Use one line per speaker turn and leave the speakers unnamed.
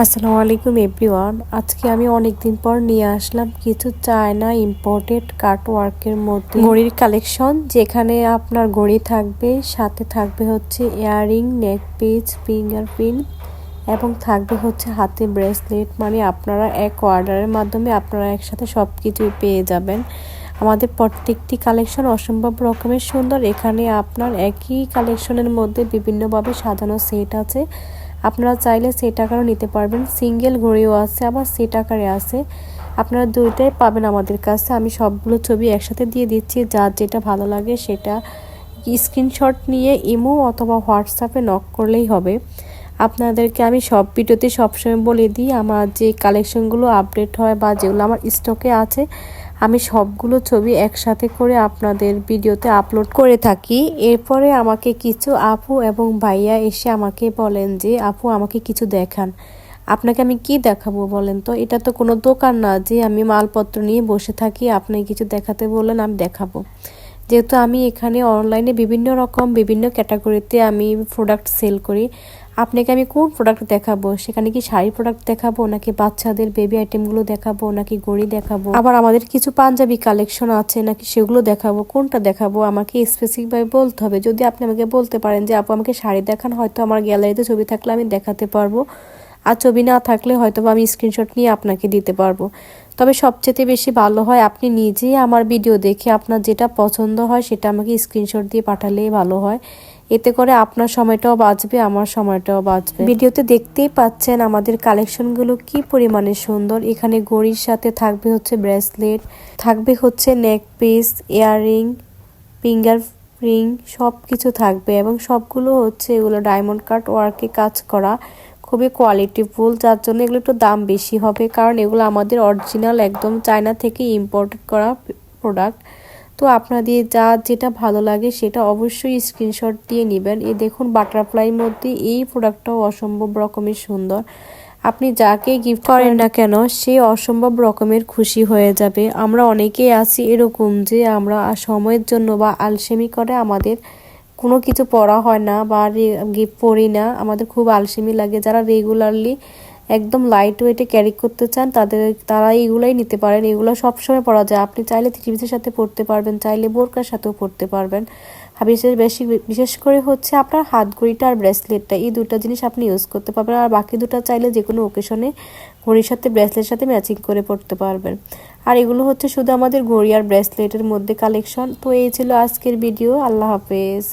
আসসালামু আলাইকুম এভরিওয়ান। আজকে আমি অনেক দিন পর নিয়ে আসলাম কিছু চায়না ইম্পোর্টেড কাট ওয়ার্কের মধ্যে ঘড়ির কালেকশন যেখানে আপনার ঘড়ি থাকবে, সাথে থাকবে হচ্ছে ইয়াররিং নেক পিস ফিঙ্গারপ্রিন্ট এবং থাকবে হচ্ছে হাতে ব্রেসলেট মানে আপনারা এক অর্ডারের মাধ্যমে আপনারা একসাথে সব কিছুই পেয়ে যাবেন। আমাদের প্রত্যেকটি কালেকশন অসম্ভব রকমের সুন্দর। এখানে আপনার একই কালেকশনের মধ্যে বিভিন্নভাবে সাজানো সেট আছে। আপনারা চাইলে সেট আকারও নিতে পারবেন। সিঙ্গেল ঘড়িও আছে, আবার সেট আকারে আছে। আপনারা দুইটাই পাবেন আমাদের কাছে। আমি সবগুলো ছবি একসাথে দিয়ে দিচ্ছি। যার যেটা ভালো লাগে সেটা স্ক্রিনশট নিয়ে ইমো অথবা হোয়াটসঅ্যাপে নক করলেই হবে। আপনাদেরকে আমি সব ভিডিওতে সবসময় বলে দিই, আমার যে কালেকশনগুলো আপডেট হয় বা যেগুলো আমার স্টকে আছে আমি সবগুলো ছবি একসাথে করে আপনাদের ভিডিওতে আপলোড করে থাকি। এরপরে আমাকে কিছু আপু এবং ভাইয়া এসে আমাকে বলেন যে, আপু, আমাকে কিছু দেখান। আপনাকে আমি কি দেখাবো বলেন তো? এটা তো কোনো দোকান না যে আমি মালপত্র নিয়ে বসে থাকি, আপনি কিছু দেখাতে বললেন আমি দেখাবো। যেহেতু আমি এখানে অনলাইনে বিভিন্ন রকম, বিভিন্ন ক্যাটাগরিতে আমি প্রোডাক্ট সেল করি আপনাকে আমি কোন প্রোডাক্ট দেখাবো? সেখানে কি শাড়ি প্রোডাক্ট দেখাবো? নাকি বাচ্চাদের বেবি আইটেমগুলো দেখাবো? নাকি গড়ি দেখাবো? আবার আমাদের কিছু পাঞ্জাবি কালেকশন আছে, নাকি সেগুলো দেখাবো? কোনটা দেখাবো? আমাকে স্পেসিফিকভাবে বলতে হবে। যদি আপনি আমাকে বলতে পারেন যে, আপু, আমাকে শাড়ি দেখান, হয়তো আমার গ্যালারিতে ছবি থাকলে আমি দেখাতে পারব। আর ছবি না থাকলে হয়তো বা আমি স্ক্রিনশট নিয়ে আপনাকে দিতে পারব। তবে সবচেয়ে বেশি ভালো হয় আপনি নিজেই আমার ভিডিও দেখে আপনার যেটা পছন্দ হয়, সেটা আমাকে স্ক্রিনশট দিয়ে পাঠালেই ভালো হয়। এতে করে আপনার সময়টাও বাঁচবে, আমার সময়টাও বাঁচবে। ভিডিওতে দেখতেই পাচ্ছেন আমাদের কালেকশনগুলো কি পরিমাণে সুন্দর। এখানে গড়ির সাথে থাকবে হচ্ছে ব্রেসলেট, থাকবে হচ্ছে neck piece, earring, finger ring সব কিছু থাকবে এবং সবগুলো হচ্ছে এগুলো ডায়মন্ড কাট ওয়ার্কে কাজ করা, খুবই কোয়ালিটিফুল যার জন্য এগুলো একটু দাম বেশি হবে, কারণ এগুলো আমাদের অরিজিনাল একদম চায়না থেকে ইম্পোর্টেড করা প্রোডাক্ট তো আপনাদের যা যেটা ভালো লাগে সেটা অবশ্যই স্ক্রিনশট দিয়ে নেবেন। এই দেখুন বাটারফ্লাইয়ের মধ্যে এই প্রোডাক্টটাও অসম্ভব রকমের সুন্দর। আপনি যাকে গিফট করেন না কেন সে অসম্ভব রকমের খুশি হয়ে যাবে। আমরা অনেকেই আছি এরকম যে আমরা সময়ের জন্য বা আলসেমি করে আমাদের কোনো কিছু পড়া হয় না বা গিফট পড়ি না। আমাদের খুব আলসেমি লাগে। যারা রেগুলারলি একদম লাইট ওয়েটে ক্যারি করতে চান, তাদের তারা এইগুলাই নিতে পারেন। এগুলো সবসময় পরা যায়। আপনি চাইলে থ্রি সাথে পড়তে পারবেন, চাইলে বোরকার সাথেও পড়তে পারবেন। বিশেষ, বেশি, বিশেষ করে হচ্ছে আপনার হাত ঘড়িটা আর ব্রেসলেটটা এই দুটো জিনিস আপনি ইউজ করতে পারবেন। আর বাকি দুটো চাইলে যে কোনো ওকেশনে ঘড়ির সাথে ব্রেসলেটের সাথে ম্যাচিং করে পড়তে পারবেন। আর এগুলো হচ্ছে শুধু আমাদের ঘড়ি আর ব্রেসলেটের মধ্যে কালেকশন তো এই ছিল আজকের ভিডিও আল্লাহ হাফেজ।